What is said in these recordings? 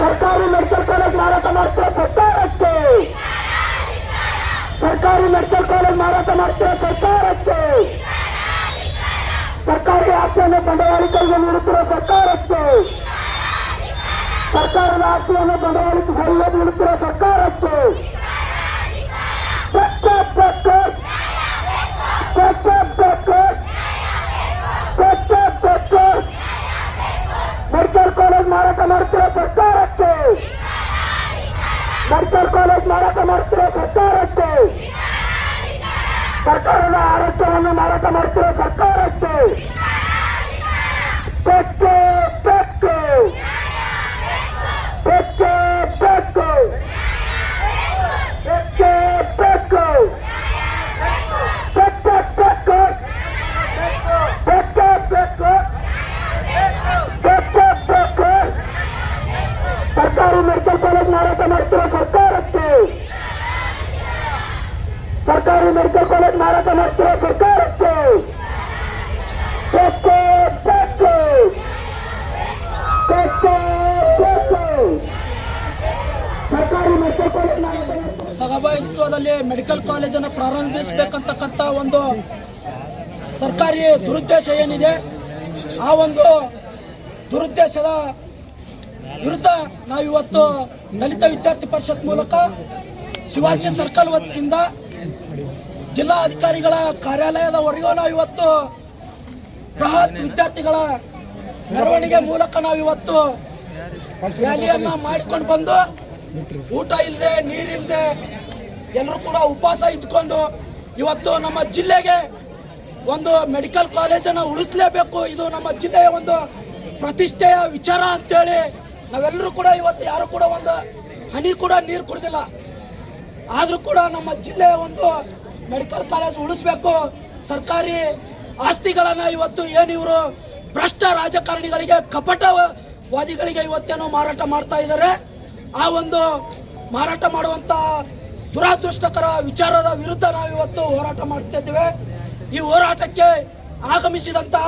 ಸರ್ಕಾರಿ medical college ಮಾರಾಟ ಮಾಡ್ತಿರೋ? ಸರ್ಕಾರಕ್ಕೆ. ಸರ್ಕಾರಿ ಮೆಡಿಕಲ್ ಕಾಲೇಜ್ ಮಾರಾಟ ಮಾಡ್ತಿರೋ? ಸರ್ಕಾರಕ್ಕೆ. ಸರ್ಕಾರಿ ಆಸ್ತಿಯನ್ನು ಬಂಡವಾಳಿಕರಿಗೆ ನೀಡುತ್ತಿರೋ ಸರ್ಕಾರಕ್ಕೆ. ಸರ್ಕಾರದ ಆಸ್ತಿಯನ್ನು ಬಂಡವಾಳಕ್ಕೆ ಸರಿಯಾಗಿ ನೀಡುತ್ತಿರೋ ಸರ್ಕಾರಕ್ಕೆ. ಬೆಕ್ಕೆ, ಮಾರಾಟ ಮಾಡುತ್ತಿರುವ ಸರ್ಕಾರಕ್ಕೆ ಮೆಡಿಕಲ್ ಕಾಲೇಜ್ ಮಾರಾಟ ಮಾಡುತ್ತಿರುವ ಸರ್ಕಾರಕ್ಕೆ ಸರ್ಕಾರದ ಆರೋಗ್ಯವನ್ನು ಮಾರಾಟ ಮಾಡುತ್ತಿರುವ ಸರ್ಕಾರಕ್ಕೆ ಸರ್ಕಾರಿ ಮೆಡಿಕಲ್ ಕಾಲೇಜ್ ಮಾರಾಟ ಮಾಡ್ತಿರೋ ಸರ್ಕಾರಕ್ಕೆ. ಸರ್ಕಾರಿ ಮೆಡಿಕಲ್ ಕಾಲೇಜ್ ಮಾರಾಟ ಮಾಡ್ತಿರೋ ಸರ್ಕಾರಕ್ಕೆ. ಸಹಭಾಗಿತ್ವದಲ್ಲಿ ಮೆಡಿಕಲ್ ಕಾಲೇಜನ್ನು ಪ್ರಾರಂಭಿಸಬೇಕಂತಕ್ಕಂಥ ಒಂದು ಸರ್ಕಾರಿ ದುರುದ್ದೇಶ ಏನಿದೆ? ಆ ಒಂದು ದುರುದ್ದೇಶದ ವಿರುದ್ಧ ನಾವಿವತ್ತು ದಲಿತ ವಿದ್ಯಾರ್ಥಿ ಪರಿಷತ್ ಮೂಲಕ ಶಿವಾಜಿ ಸರ್ಕಲ್ ವತಿಯಿಂದ ಜಿಲ್ಲಾ ಅಧಿಕಾರಿಗಳ ಕಾರ್ಯಾಲಯದವರೆಗೂ ನಾವು ಇವತ್ತು ಬೃಹತ್ ವಿದ್ಯಾರ್ಥಿಗಳ ಮೆರವಣಿಗೆ ಮೂಲಕ ನಾವು ಇವತ್ತು ರ್ಯಾಲಿಯನ್ನ ಮಾಡಿಕೊಂಡು ಬಂದು ಊಟ ಇಲ್ಲದೆ ನೀರಿಲ್ಲದೆ ಎಲ್ಲರೂ ಕೂಡ ಉಪವಾಸ ಇದ್ಕೊಂಡು ಇವತ್ತು ನಮ್ಮ ಜಿಲ್ಲೆಗೆ ಒಂದು ಮೆಡಿಕಲ್ ಕಾಲೇಜನ್ನು ಉಳಿಸಲೇಬೇಕು. ಇದು ನಮ್ಮ ಜಿಲ್ಲೆಯ ಒಂದು ಪ್ರತಿಷ್ಠೆಯ ವಿಚಾರ ಅಂತೇಳಿ ನಾವೆಲ್ಲರೂ ಕೂಡ ಇವತ್ತು ಯಾರು ಕೂಡ ಒಂದು ಹನಿ ಕೂಡ ನೀರು ಕುಡಿದಿಲ್ಲ. ಆದರೂ ಕೂಡ ನಮ್ಮ ಜಿಲ್ಲೆಯ ಒಂದು ಮೆಡಿಕಲ್ ಕಾಲೇಜ್ ಉಳಿಸ್ಬೇಕು. ಸರ್ಕಾರಿ ಆಸ್ತಿಗಳನ್ನು ಇವತ್ತು ಏನು ಇವರು ಭ್ರಷ್ಟ ರಾಜಕಾರಣಿಗಳಿಗೆ ಕಪಟವಾದಿಗಳಿಗೆ ಇವತ್ತೇನು ಮಾರಾಟ ಮಾಡ್ತಾ ಇದ್ದಾರೆ ಆ ಒಂದು ಮಾರಾಟ ಮಾಡುವಂಥ ದುರಾದೃಷ್ಟಕರ ವಿಚಾರದ ವಿರುದ್ಧ ನಾವು ಇವತ್ತು ಹೋರಾಟ ಮಾಡ್ತಿದ್ದೇವೆ ಈ ಹೋರಾಟಕ್ಕೆ ಆಗಮಿಸಿದಂತಹ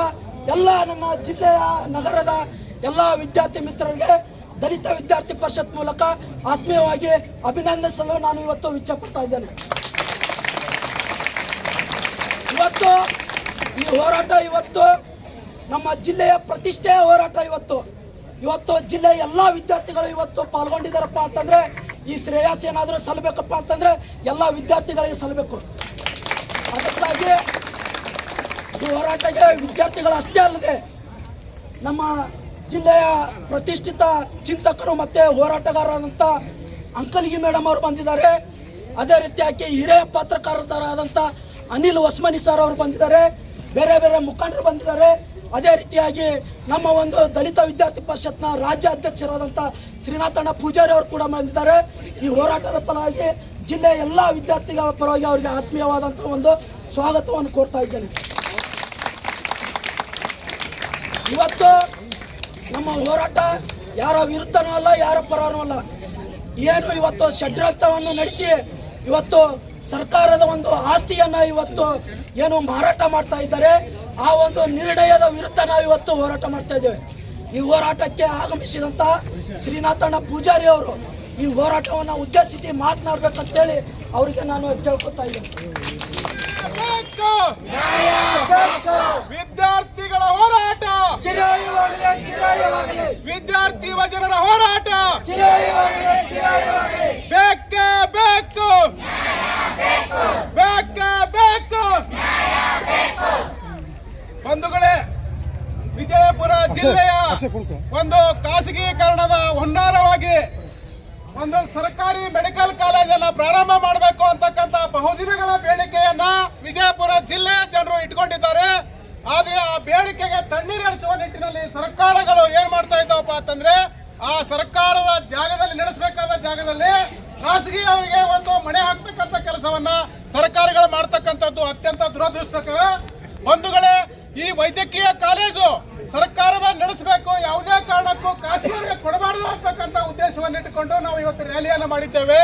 ಎಲ್ಲ ನಮ್ಮ ಜಿಲ್ಲೆಯ ನಗರದ ಎಲ್ಲ ವಿದ್ಯಾರ್ಥಿ ಮಿತ್ರರಿಗೆ ದಲಿತ ವಿದ್ಯಾರ್ಥಿ ಪರಿಷತ್ ಮೂಲಕ ಆತ್ಮೀಯವಾಗಿ ಅಭಿನಂದಿಸಲು ನಾನು ಇವತ್ತು ಇಚ್ಛಪಡ್ತಾ ಇದ್ದೇನೆ. ಇವತ್ತು ಈ ಹೋರಾಟ ಇವತ್ತು ನಮ್ಮ ಜಿಲ್ಲೆಯ ಪ್ರತಿಷ್ಠೆಯ ಹೋರಾಟ ಇವತ್ತು. ಇವತ್ತು ಜಿಲ್ಲೆಯ ಎಲ್ಲ ವಿದ್ಯಾರ್ಥಿಗಳು ಇವತ್ತು ಪಾಲ್ಗೊಂಡಿದ್ದಾರಪ್ಪ ಅಂತಂದ್ರೆ ಈ ಶ್ರೇಯಸ್ ಏನಾದರೂ ಸಲ್ಲಬೇಕಪ್ಪ ಅಂತಂದ್ರೆ ಎಲ್ಲ ವಿದ್ಯಾರ್ಥಿಗಳಿಗೆ ಸಲ್ಲಬೇಕು. ಅದಕ್ಕಾಗಿ ಈ ಹೋರಾಟಕ್ಕೆ ವಿದ್ಯಾರ್ಥಿಗಳು ಅಷ್ಟೇ ಅಲ್ಲದೆ ನಮ್ಮ ಜಿಲ್ಲೆಯ ಪ್ರತಿಷ್ಠಿತ ಚಿಂತಕರು ಮತ್ತೆ ಹೋರಾಟಗಾರರಾದಂಥ ಅಂಕಲ್ಗಿ ಮೇಡಮ್ ಅವರು ಬಂದಿದ್ದಾರೆ. ಅದೇ ರೀತಿಯಾಗಿ ಹಿರಿಯ ಪತ್ರಕರ್ತರಾದಂಥ ಅನಿಲ್ ಹೊಸ್ಮನಿ ಸರ್ ಅವರು ಬಂದಿದ್ದಾರೆ. ಬೇರೆ ಬೇರೆ ಮುಖಂಡರು ಬಂದಿದ್ದಾರೆ. ಅದೇ ರೀತಿಯಾಗಿ ನಮ್ಮ ಒಂದು ದಲಿತ ವಿದ್ಯಾರ್ಥಿ ಪರಿಷತ್ನ ರಾಜ್ಯ ಅಧ್ಯಕ್ಷರಾದಂಥ ಶ್ರೀನಾಥಣ್ಣ ಪೂಜಾರಿ ಅವರು ಕೂಡ ಬಂದಿದ್ದಾರೆ. ಈ ಹೋರಾಟದ ಪರವಾಗಿ ಜಿಲ್ಲೆಯ ಎಲ್ಲ ವಿದ್ಯಾರ್ಥಿಗಳ ಪರವಾಗಿ ಅವರಿಗೆ ಆತ್ಮೀಯವಾದಂಥ ಒಂದು ಸ್ವಾಗತವನ್ನು ಕೋರ್ತಾ ಇದ್ದೇನೆ. ಇವತ್ತು ನಮ್ಮ ಹೋರಾಟ ಯಾರ ವಿರುದ್ಧನೂ ಅಲ್ಲ, ಯಾರ ಪರನೂ ಅಲ್ಲ. ಏನು ಇವತ್ತು ಷಡ್ರಂತವನ್ನು ನಡೆಸಿ, ಇವತ್ತು ಸರ್ಕಾರದ ಒಂದು ಆಸ್ತಿಯನ್ನ ಇವತ್ತು ಏನು ಮಾರಾಟ ಮಾಡ್ತಾ ಇದ್ದಾರೆ, ಆ ಒಂದು ನಿರ್ಣಯದ ವಿರುದ್ಧ ನಾವು ಇವತ್ತು ಹೋರಾಟ ಮಾಡ್ತಾ ಇದ್ದೇವೆ. ಈ ಹೋರಾಟಕ್ಕೆ ಆಗಮಿಸಿದಂತ ಶ್ರೀನಾಥಣ್ಣ ಪೂಜಾರಿ ಅವರು ಈ ಹೋರಾಟವನ್ನು ಉದ್ದೇಶಿಸಿ ಮಾತನಾಡ್ಬೇಕಂತೇಳಿ ಅವರಿಗೆ ನಾನು ಕೇಳ್ಕೊತಾ ಇದ್ದೇನೆ. ಬೇಕು! ವಿದ್ಯಾರ್ಥಿಗಳ ಹೋರಾಟ. ವಿದ್ಯಾರ್ಥಿ ವಜನರ ಹೋರಾಟ. ಬೇಕೇ ಬೇಕು. ಬೇಕೇ ಬೇಕು. ಬಂಧುಗಳೇ ವಿಜಯಪುರ ಜಿಲ್ಲೆಯ ಒಂದು ಖಾಸಗೀಕರಣದ ಒಂದು ಸರ್ಕಾರಿ ಮೆಡಿಕಲ್ ಕಾಲೇಜನ್ನ ಪ್ರಾರಂಭ ಮಾಡಬೇಕು ಅಂತಕ್ಕಂತ ಬಹುದಿನಗಳ ಬೇಡಿಕೆಯನ್ನ ವಿಜಯಪುರ ಜಿಲ್ಲೆಯ ಜನರು ಇಟ್ಕೊಂಡಿದ್ದಾರೆ. ಆದ್ರೆ ಆ ಬೇಡಿಕೆಗೆ ತಣ್ಣೀರು ಹರಿಸುವ ನಿಟ್ಟಿನಲ್ಲಿ ಸರ್ಕಾರಗಳು ಏನ್ ಮಾಡ್ತಾ ಇದ್ದಾವಪ್ಪ ಅಂತಂದ್ರೆ, ಆ ಸರ್ಕಾರದ ಜಾಗದಲ್ಲಿ ನಡೆಸಬೇಕಾದ ಜಾಗದಲ್ಲಿ ಖಾಸಗಿ ಅವರಿಗೆ ಒಂದು ಮಣೆ ಹಾಕ್ತಕ್ಕಂಥ ಕೆಲಸವನ್ನ ಸರ್ಕಾರಗಳು ಮಾಡ್ತಕ್ಕಂಥದ್ದು ಅತ್ಯಂತ ದುರದೃಷ್ಟಕರ. ಬಂಧುಗಳೇ ಈ ವೈದ್ಯಕೀಯ ಕಾಲೇಜು ಸರ್ಕಾರವೇ ನಡೆಸಬೇಕು. ಯಾವುದೇ ಕಾರಣಕ್ಕೂ ಖಾಸಗಿಯವರಿಗೆ ಕೊಡಬಾರದು ಅಂತಕ್ಕಂಥ ಉದ್ದೇಶವನ್ನು ಇಟ್ಟುಕೊಂಡು ನಾವು ಇವತ್ತು ರ್ಯಾಲಿಯನ್ನು ಮಾಡಿದ್ದೇವೆ.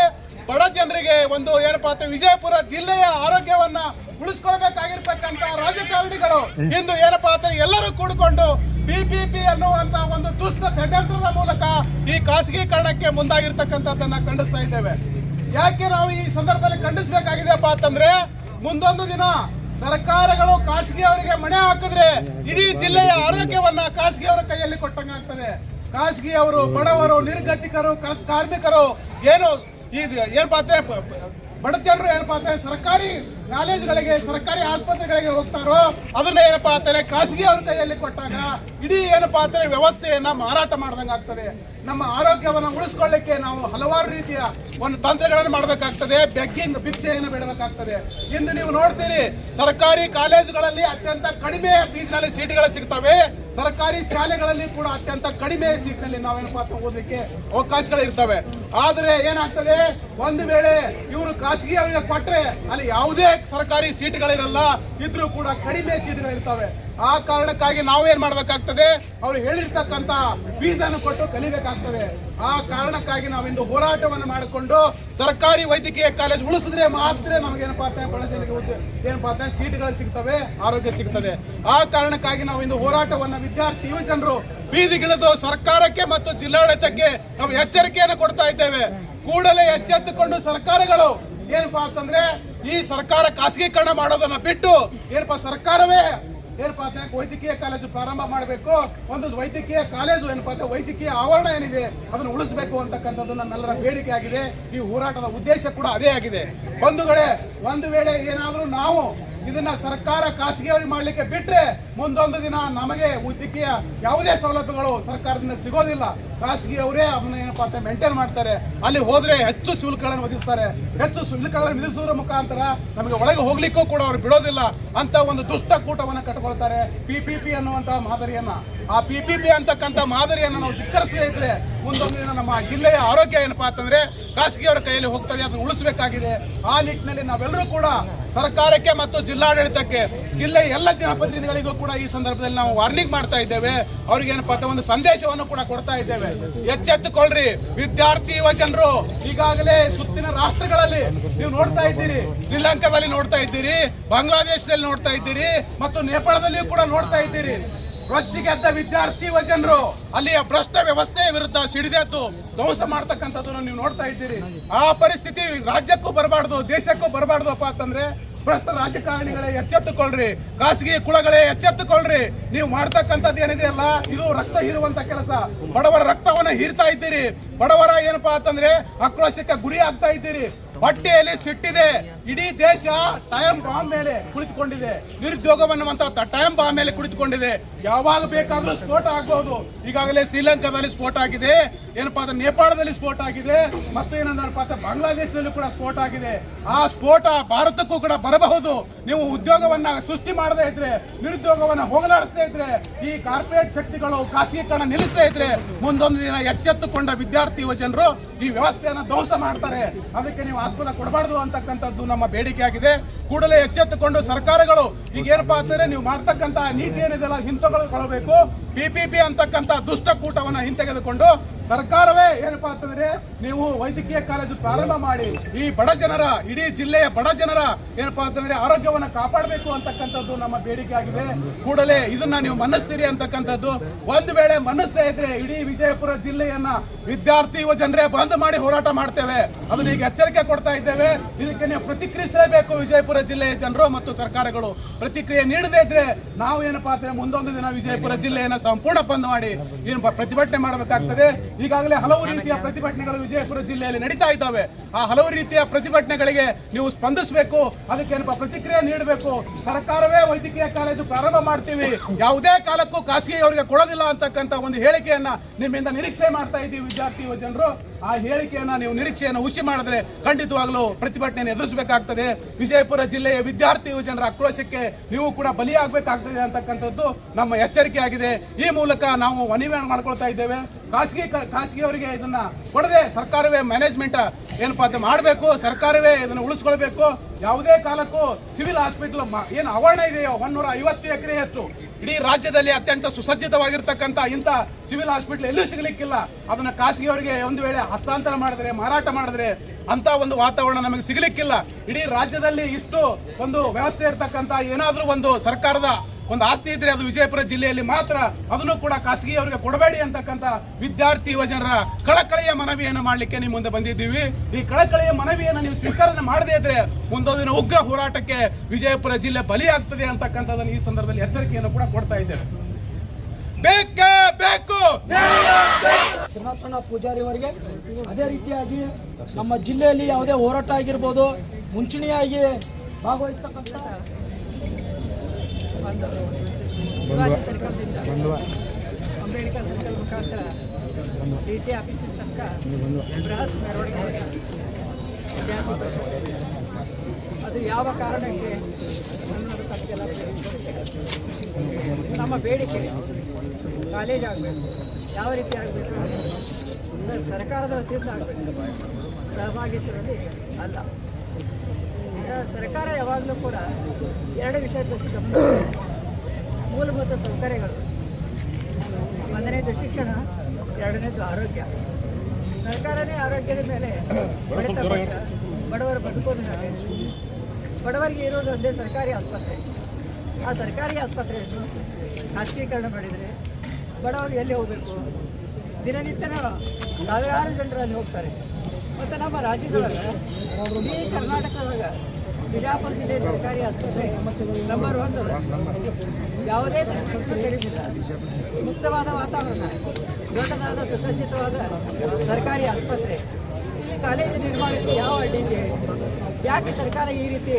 ಬಡ ಜನರಿಗೆ ಒಂದು ಏನಪ್ಪಾ ವಿಜಯಪುರ ಜಿಲ್ಲೆಯ ಆರೋಗ್ಯವನ್ನ ಉಳಿಸ್ಕೊಳ್ಬೇಕಾಗಿರ್ತಕ್ಕಂಥ ರಾಜಕಾರಣಿಗಳು ಇಂದು ಏನಪ್ಪಾ ಅಂತ ಎಲ್ಲರೂ ಕೂಡಿಕೊಂಡು ಬಿಪಿಪಿ ಅನ್ನುವಂತ ಒಂದು ದುಷ್ಟ ಷಡ್ಯಂತ್ರದ ಮೂಲಕ ಈ ಖಾಸಗೀಕರಣಕ್ಕೆ ಮುಂದಾಗಿರ್ತಕ್ಕಂಥದ್ದನ್ನ ಖಂಡಿಸ್ತಾ ಇದ್ದೇವೆ. ಯಾಕೆ ನಾವು ಈ ಸಂದರ್ಭದಲ್ಲಿ ಖಂಡಿಸಬೇಕಾಗಿದೆಯಪ್ಪ ಅಂತಂದ್ರೆ, ಮುಂದೊಂದು ದಿನ ಸರ್ಕಾರಗಳು ಖಾಸಗಿ ಅವರಿಗೆ ಮಣೆ ಹಾಕಿದ್ರೆ ಇಡೀ ಜಿಲ್ಲೆಯ ಆರೋಗ್ಯವನ್ನ ಖಾಸಗಿ ಅವರ ಕೈಯಲ್ಲಿ ಕೊಟ್ಟಂಗಾಗ್ತದೆ. ಖಾಸಗಿ ಅವರು ಬಡವರು, ನಿರ್ಗತಿಕರು ಕಾರ್ಮಿಕರು ಏನು ಇದು, ಏನ್ ಬಡ ಜನರು ಏನಪ್ಪಾ ಅಂದ್ರೆ ಸರ್ಕಾರಿ ಕಾಲೇಜುಗಳಿಗೆ ಸರ್ಕಾರಿ ಆಸ್ಪತ್ರೆಗಳಿಗೆ ಹೋಗ್ತಾರೋ, ಅದನ್ನ ಏನಪ್ಪಾ ಅಂದ್ರೆ ಖಾಸಗಿ ಅವ್ರ ಕೈಯಲ್ಲಿ ಕೊಟ್ಟಾಗ ಇಡೀ ಏನಪ್ಪಾ ಅಂದ್ರೆ ವ್ಯವಸ್ಥೆಯನ್ನ ಮಾರಾಟ ಮಾಡ್ದಂಗ ಆಗ್ತದೆ. ನಮ್ಮ ಆರೋಗ್ಯವನ್ನು ಉಳಿಸ್ಕೊಳ್ಳಿಕ್ಕೆ ನಾವು ಹಲವಾರು ರೀತಿಯ ಒಂದು ತಂತ್ರಗಳನ್ನು ಮಾಡಬೇಕಾಗ್ತದೆ. ಬೆಗ್ಗಿಂಗ್ ಭಿಕ್ಷೆಯನ್ನು ಬಿಡಬೇಕಾಗ್ತದೆ. ಇಂದು ನೀವು ನೋಡ್ತೀರಿ, ಸರ್ಕಾರಿ ಕಾಲೇಜುಗಳಲ್ಲಿ ಅತ್ಯಂತ ಕಡಿಮೆ ಫೀಸ್ನಲ್ಲಿ ಸೀಟ್ಗಳು ಸಿಗ್ತವೆ. ಸರ್ಕಾರಿ ಶಾಲೆಗಳಲ್ಲಿ ಕೂಡ ಅತ್ಯಂತ ಕಡಿಮೆ ಸೀಟ್ನಲ್ಲಿ ನಾವೇನಪ್ಪಾ ಅಂತ ಓದಲಿಕ್ಕೆ ಅವಕಾಶಗಳು ಇರ್ತವೆ ಆದ್ರೆ ಏನಾಗ್ತದೆ? ಒಂದು ವೇಳೆ ಇವರು ಖಾಸಗಿ ಅವರಿಗೆ ಕೊಟ್ರೆ ಅಲ್ಲಿ ಯಾವುದೇ ಸರ್ಕಾರಿ ಸೀಟ್ಗಳಿರಲ್ಲ, ಇದ್ರೂ ಕೂಡ ಕಡಿಮೆ ಸೀಟ್ಗಳು ಇರ್ತವೆ ಆ ಕಾರಣಕ್ಕಾಗಿ ನಾವೇನ್ ಮಾಡ್ಬೇಕಾಗ್ತದೆ? ಅವ್ರು ಹೇಳಿರ್ತಕ್ಕಂತ ಅನ್ನು ಕೊಟ್ಟು ಕಲಿಬೇಕಾಗ್ತದೆ. ಆ ಕಾರಣಕ್ಕಾಗಿ ನಾವಿಂದು ಹೋರಾಟವನ್ನು ಮಾಡಿಕೊಂಡು ಸರ್ಕಾರಿ ವೈದ್ಯಕೀಯ ಕಾಲೇಜ್ ಉಳಿಸಿದ್ರೆ ಮಾತ್ರ ನಮಗೇನಪ್ಪಾ ಬಡ ಜನರಿಗೆ ಏನಪ್ಪಾ ಅಂತ ಸೀಟ್ಗಳು ಸಿಗ್ತವೆ, ಆರೋಗ್ಯ ಸಿಗ್ತದೆ. ಆ ಕಾರಣಕ್ಕಾಗಿ ನಾವು ಹೋರಾಟವನ್ನು ಹೋರಾಟವನ್ನ ವಿದ್ಯಾರ್ಥಿ, ಯುವ ಜನರು ಬೀದಿಗಿಳಿದು ಸರ್ಕಾರಕ್ಕೆ ಮತ್ತು ಜಿಲ್ಲಾಡಳಿತಕ್ಕೆ ನಾವು ಎಚ್ಚರಿಕೆಯನ್ನು ಕೊಡ್ತಾ ಇದ್ದೇವೆ. ಕೂಡಲೇ ಎಚ್ಚೆತ್ತುಕೊಂಡು ಸರ್ಕಾರಗಳು ಏನಪ್ಪಾ ಅಂತಂದ್ರೆ ಈ ಸರ್ಕಾರ ಖಾಸಗೀಕರಣ ಮಾಡೋದನ್ನ ಬಿಟ್ಟು ಏನಪ್ಪಾ ಸರ್ಕಾರವೇ ಏನಪ್ಪಾ ಅಂದ್ರೆ ವೈದ್ಯಕೀಯ ಕಾಲೇಜು ಪ್ರಾರಂಭ ಮಾಡಬೇಕು. ಒಂದು ವೈದ್ಯಕೀಯ ಕಾಲೇಜು ಏನಪ್ಪಾ ಅಂತ ವೈದ್ಯಕೀಯ ಆವರಣ ಏನಿದೆ ಅದನ್ನು ಉಳಿಸಬೇಕು ಅಂತಕ್ಕಂಥದ್ದು ನಮ್ಮೆಲ್ಲರ ಬೇಡಿಕೆ ಆಗಿದೆ. ಈ ಹೋರಾಟದ ಉದ್ದೇಶ ಕೂಡ ಅದೇ ಆಗಿದೆ. ಬಂಧುಗಳೇ, ಒಂದು ವೇಳೆ ಏನಾದರೂ ನಾವು ಇದನ್ನ ಸರ್ಕಾರ ಖಾಸಗಿಯವರಿಗೆ ಮಾಡಲಿಕ್ಕೆ ಬಿಟ್ರೆ ಮುಂದೊಂದು ದಿನ ನಮಗೆ ವೈದ್ಯಕೀಯ ಯಾವುದೇ ಸೌಲಭ್ಯಗಳು ಸರ್ಕಾರದಿಂದ ಸಿಗೋದಿಲ್ಲ. ಖಾಸಗಿಯವರೇ ಅದನ್ನ ಏನಪ್ಪಾ ಅಂತ ಮೇಂಟೈನ್ ಮಾಡ್ತಾರೆ. ಅಲ್ಲಿ ಹೋದ್ರೆ ಹೆಚ್ಚು ಶುಲ್ಕಗಳನ್ನು ವಿಧಿಸ್ತಾರೆ. ಹೆಚ್ಚು ಶುಲ್ಕಗಳನ್ನು ವಿಧಿಸುವುದರ ಮುಖಾಂತರ ನಮಗೆ ಒಳಗೆ ಹೋಗ್ಲಿಕ್ಕೂ ಕೂಡ ಅವರು ಬಿಡೋದಿಲ್ಲ. ಅಂತ ಒಂದು ದುಷ್ಟ ಕೂಟವನ್ನು ಕಟ್ಕೊಳ್ತಾರೆ. ಪಿ ಪಿ ಪಿ ಅನ್ನುವಂತಹ ಮಾದರಿಯನ್ನ. ಆ ಪಿ ಪಿ ಪಿ ಅಂತಕ್ಕಂಥ ಮಾದರಿಯನ್ನು ನಾವು ಧಿಕ್ಕರಿಸದೇ ಇದ್ರೆ ಮುಂದೊಂದು ದಿನ ನಮ್ಮ ಜಿಲ್ಲೆಯ ಆರೋಗ್ಯ ಏನಪ್ಪಾ ಅಂತಂದ್ರೆ ಖಾಸಗಿಯವರ ಕೈಯಲ್ಲಿ ಹೋಗ್ತದೆ, ಅದನ್ನು ಉಳಿಸಬೇಕಾಗಿದೆ. ಆ ನಿಟ್ಟಿನಲ್ಲಿ ನಾವೆಲ್ಲರೂ ಕೂಡ ಸರ್ಕಾರಕ್ಕೆ ಮತ್ತು ಜಿಲ್ಲಾಡಳಿತಕ್ಕೆ, ಜಿಲ್ಲೆಯ ಎಲ್ಲ ಜನಪ್ರತಿನಿಧಿಗಳಿಗೂ ಕೂಡ ಈ ಸಂದರ್ಭದಲ್ಲಿ ನಾವು ವಾರ್ನಿಂಗ್ ಮಾಡ್ತಾ ಇದ್ದೇವೆ. ಅವ್ರಿಗೆ ಏನಪ್ಪಾ ಅಂತ ಒಂದು ಸಂದೇಶವನ್ನು ಕೂಡ ಕೊಡ್ತಾ ಇದ್ದೇವೆ. ಎಚ್ಚೆತ್ತುಕೊಳ್ಳ್ರಿ ವಿದ್ಯಾರ್ಥಿ ಯುವ ಜನರು, ಈಗಾಗಲೇ ಸುತ್ತಿನ ರಾಷ್ಟ್ರಗಳಲ್ಲಿ ನೀವು ನೋಡ್ತಾ ಇದ್ದೀರಿ. ಶ್ರೀಲಂಕಾದಲ್ಲಿ ನೋಡ್ತಾ ಇದ್ದೀರಿ, ಬಾಂಗ್ಲಾದೇಶದಲ್ಲಿ ನೋಡ್ತಾ ಇದ್ದೀರಿ, ಮತ್ತು ನೇಪಾಳದಲ್ಲಿಯೂ ಕೂಡ ನೋಡ್ತಾ ಇದ್ದೀರಿ. ರೊಚ್ಚಿಗೆದ್ದ ವಿದ್ಯಾರ್ಥಿ ಯುವ ಜನರು, ಅಲ್ಲಿಯ ಭ್ರಷ್ಟ ವ್ಯವಸ್ಥೆ ವಿರುದ್ಧ ಸಿಡಿದೆದ್ದು ಧ್ವಂಸ ಮಾಡ್ತಕ್ಕಂಥದ್ದನ್ನು ನೀವು ನೋಡ್ತಾ ಇದ್ದೀರಿ. ಆ ಪರಿಸ್ಥಿತಿ ರಾಜ್ಯಕ್ಕೂ ಬರಬಾರ್ದು, ದೇಶಕ್ಕೂ ಬರಬಾರ್ದು ಅಪ್ಪ ಅಂತಂದ್ರೆ ಭ್ರಷ್ಟ ರಾಜಕಾರಣಿಗಳೇ, ಎಚ್ಚೆತ್ತುಕೊಳ್ರಿ. ಖಾಸಗಿ ಕುಳಗಳೇ ಎಚ್ಚೆತ್ತುಕೊಳ್ರಿ. ನೀವು ಮಾಡ್ತಕ್ಕಂಥದ್ದು ಏನಿದೆ ಅಲ್ಲ ಇದು ರಕ್ತ ಹೀರುವಂತ ಕೆಲಸ. ಬಡವರ ರಕ್ತವನ್ನ ಹೀರ್ತಾ ಇದ್ದೀರಿ. ಬಡವರ ಏನಪ್ಪಾ ಅಂತಂದ್ರೆ ಆಕ್ರೋಶಕ್ಕೆ ಗುರಿ ಆಗ್ತಾ ಇದ್ದೀರಿ. ಹೊಟ್ಟೆಯಲ್ಲಿ ಸಿಟ್ಟಿದೆ. ಇಡೀ ದೇಶ ಟೈಮ್ ಬಾಂಬ್ ಮೇಲೆ ಕುಳಿತುಕೊಂಡಿದೆ. ನಿರುದ್ಯೋಗವನ್ನುವಂತ ಟೈಮ್ ಬಾಂಬ್ ಮೇಲೆ ಕುಳಿತುಕೊಂಡಿದೆ. ಯಾವಾಗ ಬೇಕಾದ್ರೂ ಸ್ಫೋಟ ಆಗಬಹುದು ಈಗಾಗಲೇ ಶ್ರೀಲಂಕಾದಲ್ಲಿ ಸ್ಫೋಟ ಆಗಿದೆ. ಏನಪ್ಪಾ ಅಂದ್ರೆ ನೇಪಾಳದಲ್ಲಿ ಸ್ಫೋಟ ಆಗಿದೆ. ಮತ್ತೆ ಏನಂದ್ರಪ್ಪ ಅಂದ್ರೆ ಬಾಂಗ್ಲಾದೇಶದಲ್ಲೂ ಕೂಡ ಸ್ಫೋಟ ಆಗಿದೆ. ಆ ಸ್ಫೋಟ ಭಾರತಕ್ಕೂ ಕೂಡ ಬರಬಹುದು. ನೀವು ಉದ್ಯೋಗವನ್ನ ಸೃಷ್ಟಿ ಮಾಡದೇ ಇದ್ರೆ, ನಿರುದ್ಯೋಗವನ್ನ ಹೋಗಲಾಡ್ತಾ ಇದ್ರೆ, ಈ ಕಾರ್ಪೊರೇಟ್ ಶಕ್ತಿಗಳು ಖಾಸಗೀಕರಣ ನಿಲ್ಲಿಸ್ತಾ ಇದ್ರೆ, ಮುಂದೊಂದು ದಿನ ಎಚ್ಚೆತ್ತುಕೊಂಡ ವಿದ್ಯಾರ್ಥಿ ಯುವ ಜನರು ಈ ವ್ಯವಸ್ಥೆಯನ್ನ ಧ್ವಂಸ ಮಾಡ್ತಾರೆ. ಅದಕ್ಕೆ ನೀವು ಆಸ್ಪದ ಕೊಡಬಾರ್ದು ಅಂತಕ್ಕಂಥದ್ದು ನಮ್ಮ ಬೇಡಿಕೆ ಆಗಿದೆ. ಕೂಡಲೇ ಎಚ್ಚೆತ್ತುಕೊಂಡು ಸರ್ಕಾರಗಳು ಈಗ ಏನಪ್ಪಾ ಅಂತಂದ್ರೆ ನೀವು ಮಾಡ್ತಕ್ಕಂಥ ನೀತಿ ಏನಿದೆಲ್ಲ ಹಿಂತೆಗೆದುಕೊಳ್ಳಬೇಕು. ಪಿಪಿಪಿ ಅಂತಕ್ಕಂಥ ದುಷ್ಟಕೂಟವನ್ನ ಹಿಂತೆಗೆದುಕೊಂಡು ಸರ್ಕಾರವೇ ಏನಪ್ಪಾ ಅಂತಂದ್ರೆ ನೀವು ವೈದ್ಯಕೀಯ ಕಾಲೇಜು ಪ್ರಾರಂಭ ಮಾಡಿ, ಈ ಬಡ ಜನರ, ಇಡೀ ಜಿಲ್ಲೆಯ ಬಡ ಜನರ ಏನಪ್ಪಾ ಅಂತಂದ್ರೆ ಆರೋಗ್ಯವನ್ನ ಕಾಪಾಡಬೇಕು ಅಂತಕ್ಕಂಥದ್ದು ನಮ್ಮ ಬೇಡಿಕೆ ಆಗಿದೆ. ಕೂಡಲೇ ಇದನ್ನ ನೀವು ಮನ್ನಿಸ್ತೀರಿ ಅಂತಕ್ಕಂಥದ್ದು. ಒಂದು ವೇಳೆ ಮನ್ನಿಸ್ತಾ ಇದ್ರೆ ಇಡೀ ವಿಜಯಪುರ ಜಿಲ್ಲೆಯನ್ನ ವಿದ್ಯಾರ್ಥಿ ಯುವ ಜನರೇ ಬಂದ್ ಮಾಡಿ ಹೋರಾಟ ಮಾಡ್ತೇವೆ. ಅದನ್ನ ಈಗ ಎಚ್ಚರಿಕೆ ಕೊಡ್ತಾ ಇದ್ದೇವೆ. ಇದಕ್ಕೆ ನೀವು ಪ್ರತಿಕ್ರಿಯಿಸಲೇಬೇಕು ವಿಜಯಪುರ ಜಿಲ್ಲೆಯ ಜನರು ಮತ್ತು ಸರ್ಕಾರಗಳು. ಪ್ರತಿಕ್ರಿಯೆ ನೀಡದೇ ಇದ್ರೆ ನಾವು ಏನಪ್ಪಾ ಅಂದ್ರೆ ಮುಂದೊಂದು ದಿನ ವಿಜಯಪುರ ಜಿಲ್ಲೆಯನ್ನ ಸಂಪೂರ್ಣ ಬಂದ್ ಮಾಡಿ ಏನು ಪ್ರತಿಭಟನೆ ಮಾಡಬೇಕಾಗ್ತದೆ. ಈಗಾಗಲೇ ಹಲವು ರೀತಿಯ ಪ್ರತಿಭಟನೆಗಳು ವಿಜಯಪುರ ಜಿಲ್ಲೆಯಲ್ಲಿ ನಡೀತಾ ಇದ್ದಾವೆ. ಆ ಹಲವು ರೀತಿಯ ಪ್ರತಿಭಟನೆಗಳಿಗೆ ನೀವು ಸ್ಪಂದಿಸಬೇಕು. ಅದಕ್ಕೆ ಏನಪ್ಪಾ ಪ್ರತಿಕ್ರಿಯೆ ನೀಡಬೇಕು. ಸರ್ಕಾರವೇ ವೈದ್ಯಕೀಯ ಕಾಲೇಜು ಪ್ರಾರಂಭ ಮಾಡ್ತೀವಿ. ಯಾವುದೇ ಕಾಲಕ್ಕೂ ಖಾಸಗಿ ಅವರಿಗೆ ಕೊಡೋದಿಲ್ಲ ಅಂತಕ್ಕಂಥ ಒಂದು ಹೇಳಿಕೆಯನ್ನ ನಿಮ್ಮಿಂದ ನಿರೀಕ್ಷೆ ಮಾಡ್ತಾ ಇದ್ದೀವಿ ವಿದ್ಯಾರ್ಥಿ ಯುವ ಜನರು ಆ ಹೇಳಿಕೆಯನ್ನು ನೀವು ನಿರೀಕ್ಷೆಯನ್ನು ಹುಸಿ ಮಾಡಿದ್ರೆ ಖಂಡಿತವಾಗ್ಲೂ ಪ್ರತಿಭಟನೆಯನ್ನು ಎದುರಿಸಬೇಕಾಗ್ತದೆ. ವಿಜಯಪುರ ಜಿಲ್ಲೆಯ ವಿದ್ಯಾರ್ಥಿ ಯುವ ಜನರ ಆಕ್ರೋಶಕ್ಕೆ ನೀವು ಕೂಡ ಬಲಿಯಾಗಬೇಕಾಗ್ತದೆ ಅಂತಕ್ಕಂಥದ್ದು ನಮ್ಮ ಎಚ್ಚರಿಕೆ ಆಗಿದೆ ಈ ಮೂಲಕ ನಾವು ಮನವಿ ಮಾಡ್ಕೊಳ್ತಾ ಇದ್ದೇವೆ. ಖಾಸಗಿ ಖಾಸಗಿಯವರಿಗೆ ಇದನ್ನ ಕೊಡದೆ ಸರ್ಕಾರವೇ ಮ್ಯಾನೇಜ್ಮೆಂಟ್ ಏನಪ್ಪಾ ಅಂತ ಮಾಡಬೇಕು, ಸರ್ಕಾರವೇ ಇದನ್ನು ಉಳಿಸ್ಕೊಳ್ಬೇಕು. ಯಾವುದೇ ಕಾಲಕ್ಕೂ ಸಿವಿಲ್ ಹಾಸ್ಪಿಟಲ್ ಏನು ಆವರಣ ಇದೆಯೋ ಒನ್ನೂರ ಐವತ್ತು ಎಕರೆಯಷ್ಟು ಇಡೀ ರಾಜ್ಯದಲ್ಲಿ ಅತ್ಯಂತ ಸುಸಜ್ಜಿತವಾಗಿರ್ತಕ್ಕಂಥ ಇಂಥ ಸಿವಿಲ್ ಹಾಸ್ಪಿಟಲ್ ಎಲ್ಲೂ ಸಿಗಲಿಕ್ಕಿಲ್ಲ. ಅದನ್ನ ಖಾಸಗಿಯವರಿಗೆ ಒಂದು ವೇಳೆ ಹಸ್ತಾಂತರ ಮಾಡಿದ್ರೆ, ಮಾರಾಟ ಮಾಡಿದ್ರೆ ಅಂತ ಒಂದು ವಾತಾವರಣ ನಮಗೆ ಸಿಗಲಿಕ್ಕಿಲ್ಲ. ಇಡೀ ರಾಜ್ಯದಲ್ಲಿ ಇಷ್ಟು ಒಂದು ವ್ಯವಸ್ಥೆ ಇರತಕ್ಕಂಥ ಏನಾದರೂ ಒಂದು ಸರ್ಕಾರದ ಒಂದು ಆಸ್ತಿ ಇದ್ರೆ ಅದು ವಿಜಯಪುರ ಜಿಲ್ಲೆಯಲ್ಲಿ ಮಾತ್ರ ಅದನ್ನು ಕೂಡ ಖಾಸಗಿ ಅವರಿಗೆ ಕೊಡಬೇಡಿ ಅಂತಕ್ಕಂಥ ವಿದ್ಯಾರ್ಥಿ ಯುವಜನರ ಕಳಕಳಿಯ ಮನವಿಯನ್ನು ಮಾಡಲಿಕ್ಕೆ ನಿಮ್ಮ ಮುಂದೆ ಬಂದಿದ್ದೀವಿ. ಈ ಕಳಕಳಿಯ ಮನವಿಯನ್ನು ನೀವು ಸ್ವೀಕಾರ ಮಾಡದೇ ಇದ್ರೆ ಮುಂದೊಂದಿನ ಉಗ್ರ ಹೋರಾಟಕ್ಕೆ ವಿಜಯಪುರ ಜಿಲ್ಲೆ ಬಲಿಯಾಗ್ತದೆ ಅಂತಕ್ಕಂಥದ್ದನ್ನು ಈ ಸಂದರ್ಭದಲ್ಲಿ ಎಚ್ಚರಿಕೆಯನ್ನು ಕೂಡ ಕೊಡ್ತಾ ಇದ್ದೇವೆ. ಬೇಕೇ ಬೇಕು! ಶ್ರೀನಾಥಣ್ಣ ಪೂಜಾರಿ ಅವರಿಗೆ ಅದೇ ರೀತಿಯಾಗಿ ನಮ್ಮ ಜಿಲ್ಲೆಯಲ್ಲಿ ಯಾವುದೇ ಹೋರಾಟ ಆಗಿರ್ಬೋದು, ಮುಂಚೂಣಿಯಾಗಿ ಭಾಗವಹಿಸ್ತಕ್ಕಂಥ ಶಿವಾಜಿ ಸರ್ಕಲ್ದಿಂದ ಅಂಬೇಡ್ಕರ್ ಸರ್ಕಲ್ ಮುಖಾಂತರ ಡಿ ಸಿ ಆಫೀಸಿನ ತನಕ ಬೃಹತ್ ಮೆರವಣಿಗೆ. ಅದು ಯಾವ ಕಾರಣಕ್ಕೆ ಅನ್ನೋದು ತಮಗೆಲ್ಲ. ನಮ್ಮ ಬೇಡಿಕೆ ಕಾಲೇಜ್ ಆಗಬೇಕು ಯಾವ ರೀತಿ ಆಗಬೇಕು ಸರ್ಕಾರದ ವತಿಯಿಂದ ಆಗಬೇಕು ಸಹಭಾಗಿತ್ವದಲ್ಲಿ ಅಲ್ಲ ಸರ್ಕಾರ ಯಾವಾಗಲೂ ಕೂಡ ಎರಡು ವಿಷಯ ಗಮನ ಮೂಲಭೂತ ಸೌಕರ್ಯಗಳು. ಒಂದನೇದು ಶಿಕ್ಷಣ ಎರಡನೇದು ಆರೋಗ್ಯ. ಸರ್ಕಾರನೇ ಆರೋಗ್ಯದ ಮೇಲೆ ಬಡತ ಬಡವರ ಬದುಕೋದು ಬಡವರಿಗೆ ಇರೋದು ಒಂದೇ ಸರ್ಕಾರಿ ಆಸ್ಪತ್ರೆ. ಆ ಸರ್ಕಾರಿ ಆಸ್ಪತ್ರೆಯನ್ನು ಖಾಸಗೀಕರಣ ಮಾಡಿದರೆ ಬಡವರು ಎಲ್ಲಿ ಹೋಗಬೇಕು? ದಿನನಿತ್ಯನ ಸಾವಿರಾರು ಜನರಲ್ಲಿ ಹೋಗ್ತಾರೆ. ಮತ್ತು ನಮ್ಮ ರಾಜ್ಯದೊಳಗೆ ಇಡೀ ಕರ್ನಾಟಕದೊಳಗೆ ಬಿಜಾಪುರ ಜಿಲ್ಲೆ ಸರ್ಕಾರಿ ಆಸ್ಪತ್ರೆ ನಂಬರ್ ಒನ್. ಯಾವುದೇ ಕಡಿಮಿಲ್ಲ ಮುಕ್ತವಾದ ವಾತಾವರಣ. ದೊಡ್ಡದಾದ ಸುಸಜ್ಜಿತವಾದ ಸರ್ಕಾರಿ ಆಸ್ಪತ್ರೆ. ಇಲ್ಲಿ ಕಾಲೇಜು ನಿರ್ಮಾಣಕ್ಕೆ ಯಾವ ಅಡ್ಡಿ ಇದೆ? ಯಾಕೆ ಸರ್ಕಾರ ಈ ರೀತಿ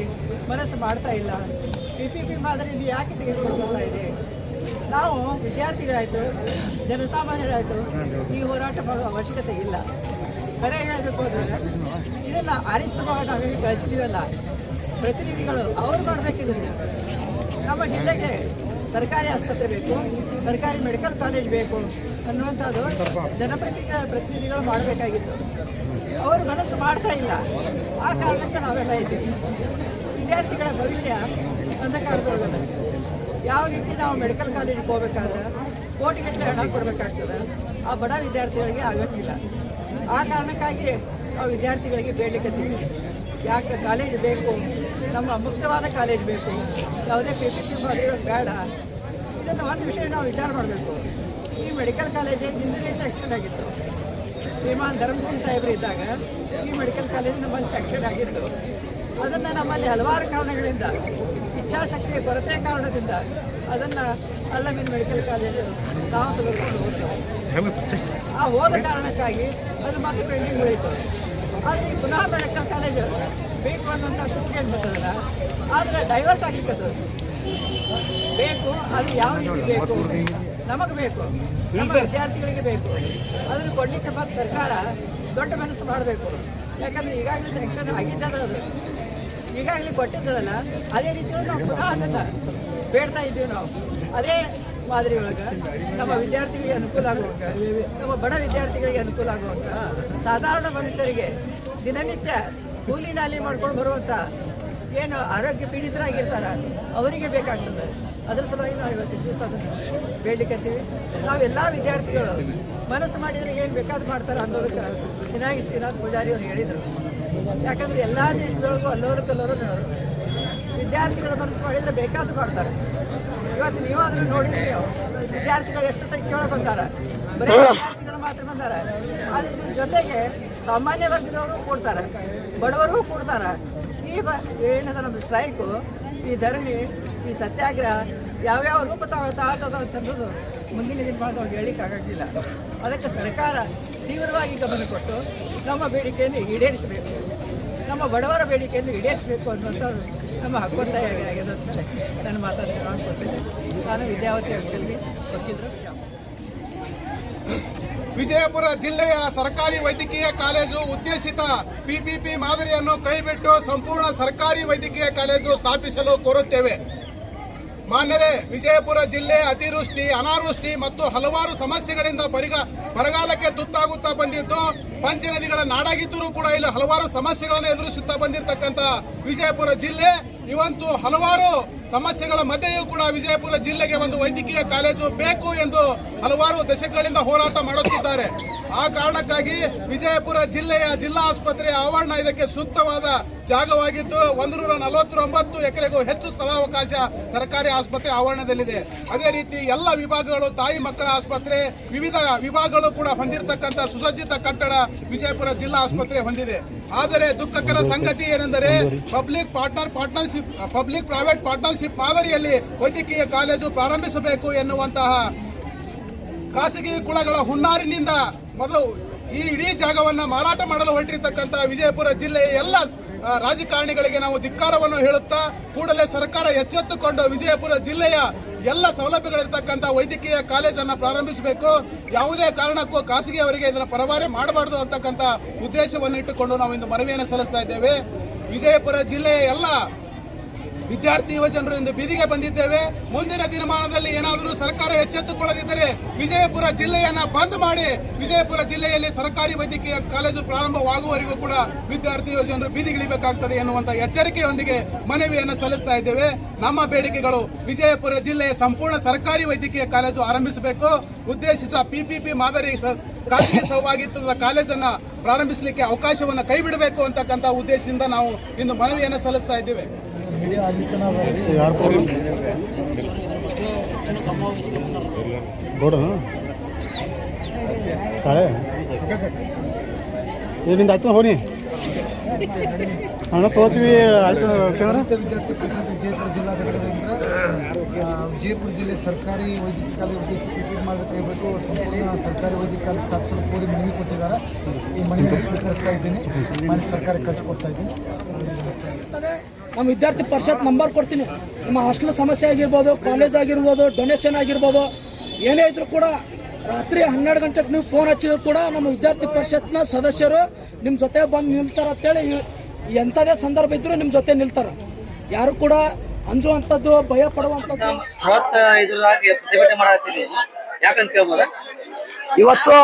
ಮನಸ್ಸು ಮಾಡ್ತಾ ಇಲ್ಲ? ಪಿ ಪಿ ಪಿ ಮಾದರಿಯಲ್ಲಿ ಯಾಕೆ ತೆಗೆದುಕೊಳ್ತಾ ಇದೆ? ನಾವು ವಿದ್ಯಾರ್ಥಿಗಳಾಯಿತು, ಜನಸಾಮಾನ್ಯರಾಯಿತು ಈ ಹೋರಾಟ ಮಾಡುವ ಅವಶ್ಯಕತೆ ಇಲ್ಲ. ಕರೆ ಹೇಳಬೇಕು ಅಂದರೆ ಇದನ್ನು ಆರಿಸ್ತವಾಗ ನಾವೇನು ಕಳಿಸಿದ್ದೀವಲ್ಲ ಪ್ರತಿನಿಧಿಗಳು ಅವ್ರು ಮಾಡಬೇಕಿದ್ರೆ ನಮ್ಮ ಜಿಲ್ಲೆಗೆ ಸರ್ಕಾರಿ ಆಸ್ಪತ್ರೆ ಬೇಕು, ಸರ್ಕಾರಿ ಮೆಡಿಕಲ್ ಕಾಲೇಜ್ ಬೇಕು ಅನ್ನುವಂಥದ್ದು ಜನಪ್ರತಿನಿಧಿಗಳ ಪ್ರತಿನಿಧಿಗಳು ಮಾಡಬೇಕಾಗಿತ್ತು. ಅವರು ಮನಸ್ಸು ಮಾಡ್ತಾ ಇಲ್ಲ. ಆ ಕಾರಣಕ್ಕೆ ನಾವೆಲ್ಲ ಇದ್ದೀವಿ. ವಿದ್ಯಾರ್ಥಿಗಳ ಭವಿಷ್ಯ ಅಂಧಕಾರದೊಳಗದ ಯಾವ ರೀತಿ ನಾವು ಮೆಡಿಕಲ್ ಕಾಲೇಜಿಗೆ ಹೋಗ್ಬೇಕಾದ್ರೆ ಕೋಟಿಗಟ್ಟಲೆ ಹಣ ಕೊಡಬೇಕಾಗ್ತದೆ. ಆ ಬಡ ವಿದ್ಯಾರ್ಥಿಗಳಿಗೆ ಆಗಂಗಿಲ್ಲ. ಆ ಕಾರಣಕ್ಕಾಗಿ ನಾವು ವಿದ್ಯಾರ್ಥಿಗಳಿಗೆ ಬೇಡಲಿಕ್ಕತ್ತೀವಿ ಯಾಕೆ ಕಾಲೇಜ್ ಬೇಕು? ನಮ್ಮ ಮುಕ್ತವಾದ ಕಾಲೇಜ್ ಬೇಕು. ಯಾವುದೇ ಫೆಸಿಲಿಟಿ ಮಾಡಿರೋದು ಬೇಡ. ಇದನ್ನು ಒಂದು ವಿಷಯ ನಾವು ವಿಚಾರ ಮಾಡಬೇಕು. ಈ ಮೆಡಿಕಲ್ ಕಾಲೇಜ್ ಹಿಂದಿನ ಸೆಕ್ಷನ್ ಆಗಿತ್ತು. ಶ್ರೀಮಾನ್ ಧರ್ಮಸಿಂಗ್ ಸಾಹೇಬರು ಇದ್ದಾಗ ಈ ಮೆಡಿಕಲ್ ಕಾಲೇಜ್ ನಮ್ಮಲ್ಲಿ ಸೆಕ್ಷನ್ ಆಗಿತ್ತು. ಅದನ್ನು ನಮ್ಮಲ್ಲಿ ಹಲವಾರು ಕಾರಣಗಳಿಂದ ಇಚ್ಛಾಶಕ್ತಿಯ ಕೊರತೆ ಕಾರಣದಿಂದ ಅದನ್ನು ಅಲ್ಲಮಿನ ಮೆಡಿಕಲ್ ಕಾಲೇಜು ನಾವು ತೆಗೆದುಕೊಂಡು ಹೋಗ್ತೇವೆ. ಆ ಹೋದ ಕಾರಣಕ್ಕಾಗಿ ಅದು ಮತ್ತೆ ಪೆಂಡಿಂಗ್ ಉಳಿತು. ಆದರೆ ಈ ಪುನಃ ಬೆಳಕ ಕಾಲೇಜು ಬೇಕು ಅನ್ನೋಂಥ ಸೂಚನೆ ಬರ್ತದಲ್ಲ ಆದರೆ ಡೈವರ್ಟ್ ಆಗ್ಲಿಕ್ಕೆ ಬೇಕು ಅದು ಯಾವ ರೀತಿ ಬೇಕು? ನಮಗೆ ಬೇಕು. ನಮ್ಮ ವಿದ್ಯಾರ್ಥಿಗಳಿಗೆ ಬೇಕು. ಅದನ್ನು ಕೊಡಲಿಕ್ಕೆ ಮತ್ತು ಸರ್ಕಾರ ದೊಡ್ಡ ಮನಸ್ಸು ಮಾಡಬೇಕು. ಯಾಕಂದ್ರೆ ಈಗಾಗಲೇ ಸೆಕ್ಷನ್ ಆಗಿದ್ದದ ಅದು. ಈಗಾಗಲೇ ಕೊಟ್ಟಿದ್ದದಲ್ಲ ಅದೇ ರೀತಿ ನಾವು ಪುನಃ ಅದನ್ನು ಬೇಡ್ತಾ ಇದ್ದೀವಿ ನಾವು. ಅದೇ ಮಾದರಿ ಒಳಗೆ ನಮ್ಮ ವಿದ್ಯಾರ್ಥಿಗಳಿಗೆ ಅನುಕೂಲ ಆಗುವಂಥ ನಮ್ಮ ಬಡ ವಿದ್ಯಾರ್ಥಿಗಳಿಗೆ ಅನುಕೂಲ ಆಗುವಂಥ ಸಾಧಾರಣ ಮನುಷ್ಯರಿಗೆ ದಿನನಿತ್ಯ ಕೂಲಿ ನಾಲಿ ಮಾಡ್ಕೊಂಡು ಬರುವಂಥ ಏನು ಆರೋಗ್ಯ ಪೀಡಿತರಾಗಿರ್ತಾರ, ಅವರಿಗೆ ಬೇಕಾಗ್ತದೆ. ಅದರ ಸಲುವಾಗಿ ನಾವು ಇವತ್ತಿನ ದಿವಸ ಅದನ್ನು ಬೇಡ್ಲಿಕ್ಕಂತೀವಿ ನಾವೆಲ್ಲ ವಿದ್ಯಾರ್ಥಿಗಳು ಮನಸ್ಸು ಮಾಡಿದರೆ ಏನು ಬೇಕಾದ್ರೂ ಮಾಡ್ತಾರೆ ಅನ್ನೋದಕ್ಕೆ ಚೆನ್ನಾಗಿ ಶ್ರೀನಾಥ್ ಪೂಜಾರಿ ಅವರು ಹೇಳಿದರು. ಯಾಕಂದ್ರೆ ಎಲ್ಲ ದೇಶದೊಳಗೂ ಅಲ್ಲೋರು ಕಲ್ಲೋರು ವಿದ್ಯಾರ್ಥಿಗಳು ಮನಸ್ಸು ಮಾಡಿದರೆ ಬೇಕಾದ್ರೂ ಮಾಡ್ತಾರೆ. ಇವತ್ತು ನೀವು ಅದನ್ನು ನೋಡಿದ್ರಿ ವಿದ್ಯಾರ್ಥಿಗಳು ಎಷ್ಟು ಸಂಖ್ಯೆ ಒಳಗೆ ಬಂದಾರ? ಬರೀ ವಿದ್ಯಾರ್ಥಿಗಳು ಮಾತ್ರ ಬಂದಾರ. ಆದ್ರೆ ಇದ್ರ ಜೊತೆಗೆ ಸಾಮಾನ್ಯ ವರ್ಗದವರು ಕೊಡ್ತಾರೆ. ಬಡವರು ಕೊಡ್ತಾರ. ಈ ಬ ಏನದ ನಮ್ಮ ಸ್ಟ್ರೈಕು ಈ ಧರಣಿ ಈ ಸತ್ಯಾಗ್ರಹ ಯಾವ್ಯಾವ ರೂಪ ತಾಳ ತಾಳ್ತದ ಅಂತಂದು ಮುಂದಿನ ದಿನಮಾನದೊಳಗೆ ಹೇಳಿಕ್ಕೆ ಆಗೋಕ್ಕಿಲ್ಲ. ಅದಕ್ಕೆ ಸರ್ಕಾರ ತೀವ್ರವಾಗಿ ಗಮನ ಕೊಟ್ಟು ನಮ್ಮ ಬೇಡಿಕೆಯನ್ನು ಈಡೇರಿಸಬೇಕು. ನಮ್ಮ ಬಡವರ ಬೇಡಿಕೆಯನ್ನು ಈಡೇರಿಸಬೇಕು ಅನ್ನೋಂಥದ್ದು ನಮ್ಮ ಹಕ್ಕೊತ್ತಾಯ ಆಗಿದೆ ಅಂತ ನನ್ನ ನಾನು ಕೊಡ್ತೇನೆ ನಾನು ವಿದ್ಯಾವತಿ ಅಂಕಲ್ವಿ ವಕೀಲರು. ವಿಜಯಪುರ ಜಿಲ್ಲೆಯ ಸರ್ಕಾರಿ ವೈದ್ಯಕೀಯ ಕಾಲೇಜು ಉದ್ದೇಶಿತ ಪಿಪಿಪಿ ಮಾದರಿಯನ್ನು ಕೈಬಿಟ್ಟು ಸಂಪೂರ್ಣ ಸರ್ಕಾರಿ ವೈದ್ಯಕೀಯ ಕಾಲೇಜು ಸ್ಥಾಪಿಸಲು ಕೋರುತ್ತೇವೆ. ಮಾನ್ಯರೇ, ವಿಜಯಪುರ ಜಿಲ್ಲೆ ಅತಿವೃಷ್ಟಿ, ಅನಾವೃಷ್ಟಿ ಮತ್ತು ಹಲವಾರು ಸಮಸ್ಯೆಗಳಿಂದ ಪರಿಗ, ಬರಗಾಲಕ್ಕೆ ತುತ್ತಾಗುತ್ತಾ ಬಂದಿದ್ದು, ಪಂಚನದಿಗಳ ನಾಡಾಗಿದ್ದರೂ ಕೂಡ ಇಲ್ಲಿ ಹಲವಾರು ಸಮಸ್ಯೆಗಳನ್ನು ಎದುರಿಸುತ್ತಾ ಬಂದಿರತಕ್ಕಂತ ವಿಜಯಪುರ ಜಿಲ್ಲೆ. ಇವಂತೂ ಹಲವಾರು ಸಮಸ್ಯೆಗಳ ಮಧ್ಯೆಯೂ ಕೂಡ ವಿಜಯಪುರ ಜಿಲ್ಲೆಗೆ ಒಂದು ವೈದ್ಯಕೀಯ ಕಾಲೇಜು ಬೇಕು ಎಂದು ಹಲವಾರು ದಶಕಗಳಿಂದ ಹೋರಾಟ ಮಾಡುತ್ತಿದ್ದಾರೆ. ಆ ಕಾರಣಕ್ಕಾಗಿ ವಿಜಯಪುರ ಜಿಲ್ಲೆಯ ಜಿಲ್ಲಾ ಆಸ್ಪತ್ರೆಯ ಆವರಣ ಇದಕ್ಕೆ ಸೂಕ್ತವಾದ ಜಾಗವಾಗಿದ್ದು ಒಂದು ನೂರ ನಲವತ್ತೊಂಬತ್ತು ಎಕರೆಗೂ ಹೆಚ್ಚು ಸ್ಥಳಾವಕಾಶ ಸರ್ಕಾರಿ ಆಸ್ಪತ್ರೆ ಆವರಣದಲ್ಲಿದೆ. ಅದೇ ರೀತಿ ಎಲ್ಲ ವಿಭಾಗಗಳು ತಾಯಿ ಮಕ್ಕಳ ಆಸ್ಪತ್ರೆ ವಿವಿಧ ವಿಭಾಗಗಳು ಕೂಡ ಹೊಂದಿರತಕ್ಕಂಥ ಸುಸಜ್ಜಿತ ಕಟ್ಟಡ ವಿಜಯಪುರ ಜಿಲ್ಲಾ ಆಸ್ಪತ್ರೆ ಹೊಂದಿದೆ. ಆದರೆ ದುಃಖಕರ ಸಂಗತಿ ಏನೆಂದರೆ public partner partnership public private partnership ಮಾದರಿಯಲ್ಲಿ ವೈದ್ಯಕೀಯ ಕಾಲೇಜು ಪ್ರಾರಂಭಿಸಬೇಕು ಎನ್ನುವಂತಹ ಖಾಸಗಿ ಕುಳಗಳ ಹುನ್ನಾರಿನಿಂದ ಮೊದಲು ಈ ಇಡೀ ಜಾಗವನ್ನು ಮಾರಾಟ ಮಾಡಲು ಹೊರಟಿರ್ತಕ್ಕಂಥ ವಿಜಯಪುರ ಜಿಲ್ಲೆಯ ಎಲ್ಲ ರಾಜಕಾರಣಿಗಳಿಗೆ ನಾವು ಧಿಕ್ಕಾರವನ್ನು ಹೇಳುತ್ತಾ ಕೂಡಲೇ ಸರ್ಕಾರ ಎಚ್ಚೆತ್ತುಕೊಂಡು ವಿಜಯಪುರ ಜಿಲ್ಲೆಯ ಎಲ್ಲ ಸೌಲಭ್ಯಗಳಿರ್ತಕ್ಕಂಥ ವೈದ್ಯಕೀಯ ಕಾಲೇಜನ್ನು ಪ್ರಾರಂಭಿಸಬೇಕು. ಯಾವುದೇ ಕಾರಣಕ್ಕೂ ಖಾಸಗಿಯವರಿಗೆ ಇದನ್ನು ಪರವಾರಿ ಮಾಡಬಾರ್ದು ಅಂತಕ್ಕಂಥ ಉದ್ದೇಶವನ್ನು ಇಟ್ಟುಕೊಂಡು ನಾವು ಇಂದು ಮನವಿಯನ್ನು ಸಲ್ಲಿಸ್ತಾ ಇದ್ದೇವೆ. ವಿಜಯಪುರ ಜಿಲ್ಲೆಯ ಎಲ್ಲ ವಿದ್ಯಾರ್ಥಿ ಯುವಜನರು ಇಂದು ಬೀದಿಗೆ ಬಂದಿದ್ದೇವೆ. ಮುಂದಿನ ದಿನಮಾನದಲ್ಲಿ ಏನಾದರೂ ಸರ್ಕಾರ ಎಚ್ಚೆತ್ತುಕೊಳ್ಳದಿದ್ದರೆ ವಿಜಯಪುರ ಜಿಲ್ಲೆಯನ್ನು ಬಂದ್ ಮಾಡಿ ವಿಜಯಪುರ ಜಿಲ್ಲೆಯಲ್ಲಿ ಸರ್ಕಾರಿ ವೈದ್ಯಕೀಯ ಕಾಲೇಜು ಪ್ರಾರಂಭವಾಗುವವರೆಗೂ ಕೂಡ ವಿದ್ಯಾರ್ಥಿ ಯುವಜನರು ಬೀದಿಗಿಳಿಬೇಕಾಗ್ತದೆ ಎನ್ನುವಂಥ ಎಚ್ಚರಿಕೆಯೊಂದಿಗೆ ಮನವಿಯನ್ನು ಸಲ್ಲಿಸ್ತಾ ಇದ್ದೇವೆ. ನಮ್ಮ ಬೇಡಿಕೆಗಳು ವಿಜಯಪುರ ಜಿಲ್ಲೆಯ ಸಂಪೂರ್ಣ ಸರ್ಕಾರಿ ವೈದ್ಯಕೀಯ ಕಾಲೇಜು ಆರಂಭಿಸಬೇಕು. ಉದ್ದೇಶಿಸ ಪಿಪಿಪಿ ಮಾದರಿ ಖಾಸಗಿ ಸಹಭಾಗಿತ್ವದ ಕಾಲೇಜನ್ನ ಪ್ರಾರಂಭಿಸಲಿಕ್ಕೆ ಅವಕಾಶವನ್ನು ಕೈಬಿಡಬೇಕು ಅಂತಕ್ಕಂಥ ಉದ್ದೇಶದಿಂದ ನಾವು ಇಂದು ಮನವಿಯನ್ನು ಸಲ್ಲಿಸ್ತಾ ಇದ್ದೇವೆ. ಗೋಡ ಕಾಳೆ ಏನಿಂದ ಆಯ್ತು? ಹೋನಿ ಹಣ ತೊಗೋತೀವಿ. ಆಯ್ತು ವಿಜಯಪುರ ಜಿಲ್ಲಾ ವಿಜಯಪುರ ಜಿಲ್ಲೆ ಸರ್ಕಾರಿ ವೈದ್ಯಕೀಯ ಕಾಲೇಜು ಉದ್ದೇಶಿಸಿ ಟ್ರೀಟ್ ಸಂಪೂರ್ಣ ಸರ್ಕಾರಿ ವೈದ್ಯಕೀಯ ಕಾಲೇಜು ಸ್ಥಾಪಿಸಲು ಕೋರಿ ಮನವಿ ಕೊಟ್ಟಿದ್ದಾರೆ. ಈ ಮನವಿ ಸ್ವೀಕರಿಸ್ತಾ ಇದ್ದೀನಿ. ಮನೆ ಸರ್ಕಾರಕ್ಕೆ ಕಳಿಸ್ಕೊಡ್ತಾ ಇದ್ದೀನಿ. ನಮ್ಮ ವಿದ್ಯಾರ್ಥಿ ಪರಿಷತ್ ನಂಬರ್ ಕೊಡ್ತೀನಿ. ನಿಮ್ಮ ಹಾಸ್ಟೆಲ್ ಸಮಸ್ಯೆ ಆಗಿರ್ಬೋದು ಕಾಲೇಜ್ ಆಗಿರ್ಬೋದು ಡೊನೇಷನ್ ಆಗಿರ್ಬೋದು ಏನೇ ಇದ್ರೂ ಕೂಡ ರಾತ್ರಿ ಹನ್ನೆರಡು ಗಂಟೆಗೆ ನೀವು ಫೋನ್ ಹಚ್ಚಿದ್ರು ಕೂಡ ನಮ್ಮ ವಿದ್ಯಾರ್ಥಿ ಪರಿಷತ್ನ ಸದಸ್ಯರು ನಿಮ್ಮ ಜೊತೆ ಬಂದು ನಿಲ್ತಾರೆ ಅಂತೇಳಿ ಎಂಥದೇ ಸಂದರ್ಭ ಇದ್ರೂ ನಿಮ್ಮ ಜೊತೆ ನಿಲ್ತಾರೆ. ಯಾರು ಕೂಡ ಅಂಜುವಂಥದ್ದು ಭಯ ಪಡುವಂಥದ್ದು ಯಾಕಂತ ಕೇಳ್ಬೋದ? ಇವತ್ತು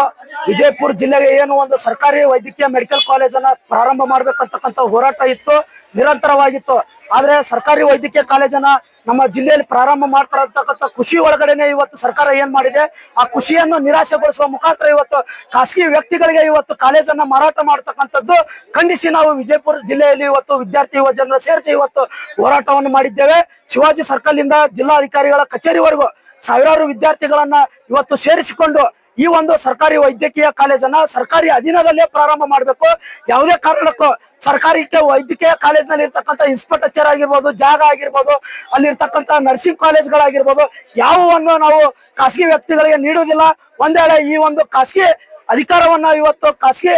ವಿಜಯಪುರ ಜಿಲ್ಲೆಗೆ ಏನು ಒಂದು ಸರ್ಕಾರಿ ವೈದ್ಯಕೀಯ ಮೆಡಿಕಲ್ ಕಾಲೇಜನ್ನ ಪ್ರಾರಂಭ ಮಾಡ್ಬೇಕಂತಕ್ಕಂಥ ಹೋರಾಟ ಇತ್ತು. ನಿರಂತರವಾಗಿತ್ತು. ಆದ್ರೆ ಸರ್ಕಾರಿ ವೈದ್ಯಕೀಯ ಕಾಲೇಜನ್ನ ನಮ್ಮ ಜಿಲ್ಲೆಯಲ್ಲಿ ಪ್ರಾರಂಭ ಮಾಡ್ತಾರಂತಕ್ಕಂಥ ಖುಷಿ ಒಳಗಡೆನೆ ಇವತ್ತು ಸರ್ಕಾರ ಏನ್ ಮಾಡಿದೆ? ಆ ಖುಷಿಯನ್ನು ನಿರಾಶೆಗೊಳಿಸುವ ಮುಖಾಂತರ ಇವತ್ತು ಖಾಸಗಿ ವ್ಯಕ್ತಿಗಳಿಗೆ ಇವತ್ತು ಕಾಲೇಜನ್ನ ಮಾರಾಟ ಮಾಡತಕ್ಕಂಥದ್ದು ಖಂಡಿಸಿ ನಾವು ವಿಜಯಪುರ ಜಿಲ್ಲೆಯಲ್ಲಿ ಇವತ್ತು ವಿದ್ಯಾರ್ಥಿ ಯುವ ಜನರ ಸೇರಿಸಿ ಇವತ್ತು ಹೋರಾಟವನ್ನು ಮಾಡಿದ್ದೇವೆ. ಶಿವಾಜಿ ಸರ್ಕಲ್ ಇಂದ ಜಿಲ್ಲಾಧಿಕಾರಿಗಳ ಕಚೇರಿವರೆಗೂ ಸಾವಿರಾರು ವಿದ್ಯಾರ್ಥಿಗಳನ್ನ ಇವತ್ತು ಸೇರಿಸಿಕೊಂಡು ಈ ಒಂದು ಸರ್ಕಾರಿ ವೈದ್ಯಕೀಯ ಕಾಲೇಜನ್ನ ಸರ್ಕಾರಿ ಅಧೀನದಲ್ಲೇ ಪ್ರಾರಂಭ ಮಾಡಬೇಕು. ಯಾವುದೇ ಕಾರಣಕ್ಕೂ ಸರ್ಕಾರಿ ವೈದ್ಯಕೀಯ ಕಾಲೇಜ್ನಲ್ಲಿ ಇರ್ತಕ್ಕಂಥ ಇನ್ಸ್ಪೆಕ್ಟರ್ ಆಗಿರ್ಬೋದು, ಜಾಗ ಆಗಿರ್ಬೋದು, ಅಲ್ಲಿರ್ತಕ್ಕಂಥ ನರ್ಸಿಂಗ್ ಕಾಲೇಜ್ಗಳಾಗಿರ್ಬೋದು, ಯಾವುವನ್ನು ನಾವು ಖಾಸಗಿ ವ್ಯಕ್ತಿಗಳಿಗೆ ನೀಡುವುದಿಲ್ಲ. ಒಂದ್ ಈ ಒಂದು ಖಾಸಗಿ ಅಧಿಕಾರವನ್ನ ಇವತ್ತು ಖಾಸಗಿ,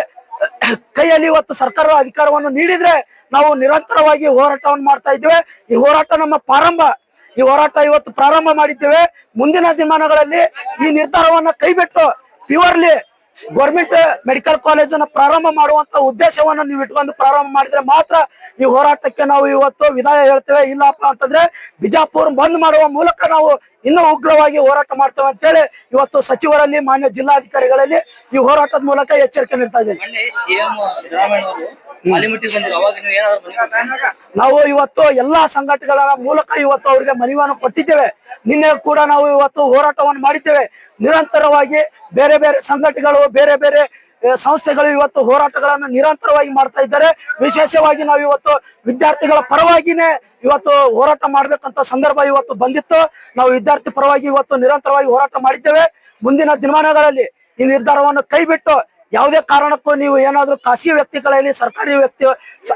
ಕೈಯಲ್ಲಿ ಇವತ್ತು ಸರ್ಕಾರ ಅಧಿಕಾರವನ್ನು ನೀಡಿದ್ರೆ ನಾವು ನಿರಂತರವಾಗಿ ಹೋರಾಟವನ್ನು ಮಾಡ್ತಾ ಇದ್ದೇವೆ. ಈ ಹೋರಾಟ ನಮ್ಮ ಪ್ರಾರಂಭ ಈ ಹೋರಾಟ ಇವತ್ತು ಪ್ರಾರಂಭ ಮಾಡಿದ್ದೇವೆ. ಮುಂದಿನ ದಿನಮಾನಗಳಲ್ಲಿ ಈ ನಿರ್ಧಾರವನ್ನ ಕೈಬಿಟ್ಟು ಪ್ಯೂರ್ಲಿ ಗೌರ್ಮೆಂಟ್ ಮೆಡಿಕಲ್ ಕಾಲೇಜನ್ನ ಪ್ರಾರಂಭ ಮಾಡುವಂತ ಉದ್ದೇಶವನ್ನ ನೀವು ಇಟ್ಕೊಂಡು ಪ್ರಾರಂಭ ಮಾಡಿದ್ರೆ ಮಾತ್ರ ಈ ಹೋರಾಟಕ್ಕೆ ನಾವು ಇವತ್ತು ವಿದಾಯ ಹೇಳ್ತೇವೆ. ಇಲ್ಲಪ್ಪ ಅಂತಂದ್ರೆ ಬಿಜಾಪುರ್ ಬಂದ್ ಮಾಡುವ ಮೂಲಕ ನಾವು ಇನ್ನೂ ಉಗ್ರವಾಗಿ ಹೋರಾಟ ಮಾಡ್ತೇವೆ ಅಂತೇಳಿ ಇವತ್ತು ಸಚಿವರಲ್ಲಿ, ಮಾನ್ಯ ಜಿಲ್ಲಾಧಿಕಾರಿಗಳಲ್ಲಿ ಈ ಹೋರಾಟದ ಮೂಲಕ ಎಚ್ಚರಿಕೆ ನೀಡ್ತಾ ಇದ್ದೇನೆ. ನಾವು ಇವತ್ತು ಎಲ್ಲಾ ಸಂಘಟನೆಗಳ ಮೂಲಕ ಇವತ್ತು ಅವರಿಗೆ ಮನವಿಯನ್ನು ಕೊಟ್ಟಿದ್ದೇವೆ. ನಿನ್ನೆ ಕೂಡ ನಾವು ಇವತ್ತು ಹೋರಾಟವನ್ನು ಮಾಡಿದ್ದೇವೆ. ನಿರಂತರವಾಗಿ ಬೇರೆ ಬೇರೆ ಸಂಘಟನೆಗಳು ಬೇರೆ ಬೇರೆ ಸಂಸ್ಥೆಗಳು ಇವತ್ತು ಹೋರಾಟಗಳನ್ನು ನಿರಂತರವಾಗಿ ಮಾಡ್ತಾ ಇದ್ದಾರೆ. ವಿಶೇಷವಾಗಿ ನಾವು ಇವತ್ತು ವಿದ್ಯಾರ್ಥಿಗಳ ಪರವಾಗಿನೇ ಇವತ್ತು ಹೋರಾಟ ಮಾಡಬೇಕಂತ ಸಂದರ್ಭ ಇವತ್ತು ಬಂದಿತ್ತು. ನಾವು ವಿದ್ಯಾರ್ಥಿ ಪರವಾಗಿ ಇವತ್ತು ನಿರಂತರವಾಗಿ ಹೋರಾಟ ಮಾಡಿದ್ದೇವೆ. ಮುಂದಿನ ದಿನಮಾನಗಳಲ್ಲಿ ಈ ನಿರ್ಧಾರವನ್ನು ಕೈಬಿಟ್ಟು ಯಾವುದೇ ಕಾರಣಕ್ಕೂ ನೀವು ಏನಾದ್ರೂ ಖಾಸಗಿ ವ್ಯಕ್ತಿಗಳಲ್ಲಿ ಸರ್ಕಾರಿ ವ್ಯಕ್ತಿ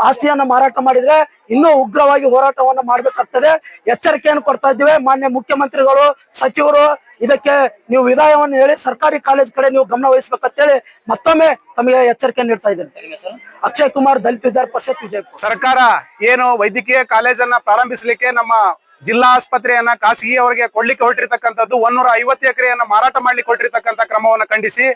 ಆಸ್ತಿಯನ್ನು ಮಾರಾಟ ಮಾಡಿದ್ರೆ ಇನ್ನೂ ಉಗ್ರವಾಗಿ ಹೋರಾಟವನ್ನು ಮಾಡ್ಬೇಕಾಗ್ತದೆ. ಎಚ್ಚರಿಕೆಯನ್ನು ಕೊಡ್ತಾ ಇದ್ದೇವೆ. ಮಾನ್ಯ ಮುಖ್ಯಮಂತ್ರಿಗಳು ಸಚಿವರು ಇದಕ್ಕೆ ನೀವು ವಿದಾಯವನ್ನು ಹೇಳಿ ಸರ್ಕಾರಿ ಕಾಲೇಜ್ ಕಡೆ ನೀವು ಗಮನ ವಹಿಸ್ಬೇಕಂತೇಳಿ ಮತ್ತೊಮ್ಮೆ ತಮಗೆ ಎಚ್ಚರಿಕೆ ನೀಡ್ತಾ ಇದ್ದೇನೆ. ಅಕ್ಷಯ್ ಕುಮಾರ್ ದಲಿತ ವಿದ್ಯಾರ್ಥಿ ಪರಿಷತ್ ವಿಜಯಪುರ. ಸರ್ಕಾರ ಏನು ವೈದ್ಯಕೀಯ ಕಾಲೇಜನ್ನ ಪ್ರಾರಂಭಿಸಲಿಕ್ಕೆ ನಮ್ಮ ಜಿಲ್ಲಾ ಆಸ್ಪತ್ರೆಯನ್ನ ಖಾಸಗಿಯವರಿಗೆ ಕೊಡ್ಲಿಕ್ಕೆ ಹೊರಟಿರ್ತಕ್ಕಂಥದ್ದು ಒಂದೂರ ಐವತ್ತು ಎಕರೆಯನ್ನ ಮಾರಾಟ ಮಾಡ್ಲಿಕ್ಕೆ ಹೊರಟಿರ್ತಕ್ಕಂಥ ಕ್ರಮವನ್ನು ಖಂಡಿಸಿ,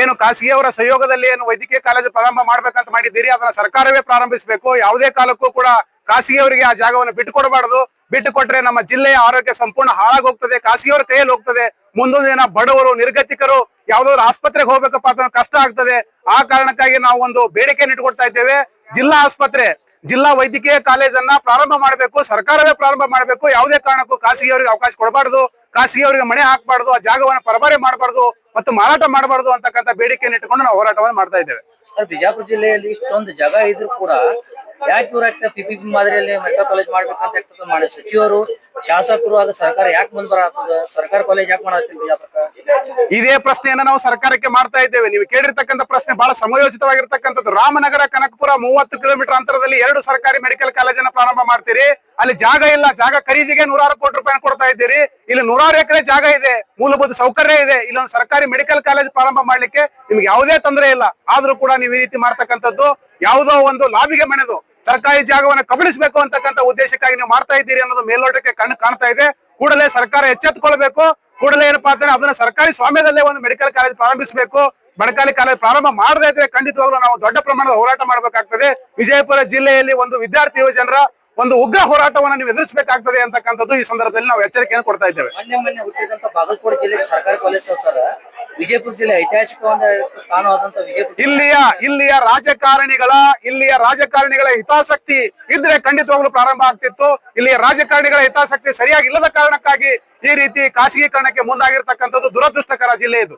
ಏನು ಖಾಸಗಿಯವರ ಸಹಯೋಗದಲ್ಲಿ ಏನು ವೈದ್ಯಕೀಯ ಕಾಲೇಜು ಪ್ರಾರಂಭ ಮಾಡ್ಬೇಕಂತ ಮಾಡಿದ್ದೀರಿ, ಅದನ್ನ ಸರ್ಕಾರವೇ ಪ್ರಾರಂಭಿಸಬೇಕು. ಯಾವುದೇ ಕಾಲಕ್ಕೂ ಕೂಡ ಖಾಸಗಿಯವರಿಗೆ ಆ ಜಾಗವನ್ನು ಬಿಟ್ಟುಕೊಡಬಾರದು ಬಿಟ್ಟು ಕೊಟ್ರೆ ನಮ್ಮ ಜಿಲ್ಲೆಯ ಆರೋಗ್ಯ ಸಂಪೂರ್ಣ ಹಾಳಾಗೋಗ್ತದೆ, ಖಾಸಗಿಯವರ ಕೈಯಲ್ಲಿ ಹೋಗ್ತದೆ. ಮುಂದೊಂದು ದಿನ ಬಡವರು, ನಿರ್ಗತಿಕರು ಯಾವ್ದಾದ್ರು ಆಸ್ಪತ್ರೆಗೆ ಹೋಗ್ಬೇಕಪ್ಪ ಅಂತ ಕಷ್ಟ ಆಗ್ತದೆ. ಆ ಕಾರಣಕ್ಕಾಗಿ ನಾವು ಒಂದು ಬೇಡಿಕೆಯನ್ನು ಇಟ್ಕೊಡ್ತಾ ಇದ್ದೇವೆ. ಜಿಲ್ಲಾ ಆಸ್ಪತ್ರೆ ಜಿಲ್ಲಾ ವೈದ್ಯಕೀಯ ಕಾಲೇಜನ್ನ ಪ್ರಾರಂಭ ಮಾಡಬೇಕು, ಸರ್ಕಾರವೇ ಪ್ರಾರಂಭ ಮಾಡಬೇಕು. ಯಾವುದೇ ಕಾರಣಕ್ಕೂ ಖಾಸಗಿಯವರಿಗೆ ಅವಕಾಶ ಕೊಡಬಾರ್ದು. ಖಾಸಗಿಯವರಿಗೆ ಮನೆ ಹಾಕಬಾರ್ದು, ಆ ಜಾಗವನ್ನು ಪರಬಾರಿ ಮಾಡಬಾರ್ದು ಮತ್ತು ಮಾರಾಟ ಮಾಡಬಾರ್ದು ಅಂತಕ್ಕಂಥ ಬೇಡಿಕೆಯನ್ನು ಇಟ್ಟುಕೊಂಡು ನಾವು ಹೋರಾಟವನ್ನು ಮಾಡ್ತಾ ಇದ್ದೇವೆ. ಬಿಜಾಪುರ ಜಿಲ್ಲೆಯಲ್ಲಿ ಇಷ್ಟೊಂದು ಜಾಗ ಇದ್ರು ಕೂಡ ಯಾಕೆ ಇವ್ರ ಪಿಪಿಪಿ ಮಾದರಿಯಲ್ಲಿ ಮೆಡಿಕಲ್ ಕಾಲೇಜ್ ಮಾಡ್ಬೇಕಂತ ಮಾಡಿ ಸಚಿವರು, ಶಾಸಕರು, ಅದ ಸರ್ಕಾರ ಯಾಕೆ ಮುಂದ್ ಬರತ್ತದ ಸರ್ಕಾರ ಕಾಲೇಜ್ ಯಾಕೆ ಮಾಡತ್ತೀವಿ ಇದೇ ಪ್ರಶ್ನೆಯನ್ನ ನಾವು ಸರ್ಕಾರಕ್ಕೆ ಮಾಡ್ತಾ ಇದ್ದೇವೆ. ನೀವು ಕೇಳಿರ್ತಕ್ಕಂತ ಪ್ರಶ್ನೆ ಬಹಳ ಸಮಯೋಚಿತವಾಗಿರ್ತಕ್ಕಂಥದ್ದು. ರಾಮನಗರ, ಕನಕಪುರ ಮೂವತ್ತು ಕಿಲೋಮೀಟರ್ ಅಂತರದಲ್ಲಿ ಎರಡು ಸರ್ಕಾರಿ ಮೆಡಿಕಲ್ ಕಾಲೇಜನ್ನ ಪ್ರಾರಂಭ ಮಾಡ್ತೀರಿ. ಅಲ್ಲಿ ಜಾಗ ಇಲ್ಲ. ಜಾಗ ಖರೀದಿಗೆ ನೂರಾರು ಕೋಟಿ ರೂಪಾಯಿ ಕೊಡ್ತಾ ಇದ್ದೀರಿ. ಇಲ್ಲಿ ನೂರಾರು ಎಕರೆ ಜಾಗ ಇದೆ. ಮೂಲಭೂತ ಸೌಕರ್ಯ ಇದೆ. ಇಲ್ಲೊಂದು ಸರ್ಕಾರಿ ಮೆಡಿಕಲ್ ಕಾಲೇಜ್ ಪ್ರಾರಂಭ ಮಾಡ್ಲಿಕ್ಕೆ ನಿಮ್ಗೆ ಯಾವುದೇ ತೊಂದರೆ ಇಲ್ಲ. ಆದ್ರೂ ಕೂಡ ನೀವು ಈ ರೀತಿ ಮಾಡ್ತಕ್ಕಂಥದ್ದು ಯಾವುದೋ ಒಂದು ಲಾಭಿಗೆ ಮಣೆದು ಸರ್ಕಾರಿ ಜಾಗವನ್ನು ಕಬಳಿಸಬೇಕು ಅಂತಕ್ಕಂಥ ಉದ್ದೇಶಕ್ಕಾಗಿ ನೀವು ಮಾಡ್ತಾ ಇದ್ದೀರಿ ಅನ್ನೋದು ಮೇಲ್ನೋಟಕ್ಕೆ ಕಣ್ಣು ಕಾಣ್ತಾ ಇದೆ. ಕೂಡಲೇ ಸರ್ಕಾರ ಎಚ್ಚೆತ್ತುಕೊಳ್ಬೇಕು. ಕೂಡಲೇ ಏನಪ್ಪಾ ಅಂದ್ರೆ ಅದನ್ನ ಸರ್ಕಾರಿ ಸ್ವಾಮ್ಯದಲ್ಲೇ ಒಂದು ಮೆಡಿಕಲ್ ಕಾಲೇಜ್ ಪ್ರಾರಂಭಿಸಬೇಕು. ಬಣಕಾಲಿ ಕಾಲೇಜ್ ಪ್ರಾರಂಭ ಮಾಡದೇ ಇದ್ರೆ ಖಂಡಿತವಾಗ್ಲೂ ನಾವು ದೊಡ್ಡ ಪ್ರಮಾಣದ ಹೋರಾಟ ಮಾಡಬೇಕಾಗ್ತದೆ. ವಿಜಯಪುರ ಜಿಲ್ಲೆಯಲ್ಲಿ ಒಂದು ವಿದ್ಯಾರ್ಥಿ ಯುವಜನರ ಒಂದು ಉಗ್ರ ಹೋರಾಟವನ್ನು ನೀವು ಎದುರಿಸಬೇಕಾಗ್ತದೆ ಅಂತಕ್ಕಂಥದ್ದು ಈ ಸಂದರ್ಭದಲ್ಲಿ ನಾವು ಎಚ್ಚರಿಕೆಯನ್ನು ಕೊಡ್ತಾ ಇದ್ದೇವೆ. ವಿಜಯಪುರ ಜಿಲ್ಲೆ ಐತಿಹಾಸಿಕವಾದ ಸ್ಥಾನವಾದಂತ ವಿಜಯಪುರ. ಇಲ್ಲಿಯ ಇಲ್ಲಿಯ ರಾಜಕಾರಣಿಗಳ ಇಲ್ಲಿಯ ರಾಜಕಾರಣಿಗಳ ಹಿತಾಸಕ್ತಿ ಇದ್ರೆ ಖಂಡಿತವಾಗ್ಲು ಪ್ರಾರಂಭ ಆಗ್ತಿತ್ತು. ಇಲ್ಲಿಯ ರಾಜಕಾರಣಿಗಳ ಹಿತಾಸಕ್ತಿ ಸರಿಯಾಗಿ ಇಲ್ಲದ ಕಾರಣಕ್ಕಾಗಿ ಈ ರೀತಿ ಖಾಸಗೀಕರಣಕ್ಕೆ ಮುಂದಾಗಿರ್ತಕ್ಕಂಥದ್ದು ದುರದೃಷ್ಟಕರ ಜಿಲ್ಲೆ ಇದು.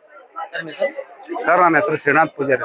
ಸರ್. ನನ್ನ ಹೆಸರು ಶ್ರೀನಾಥ್ ಪೂಜಾರಿ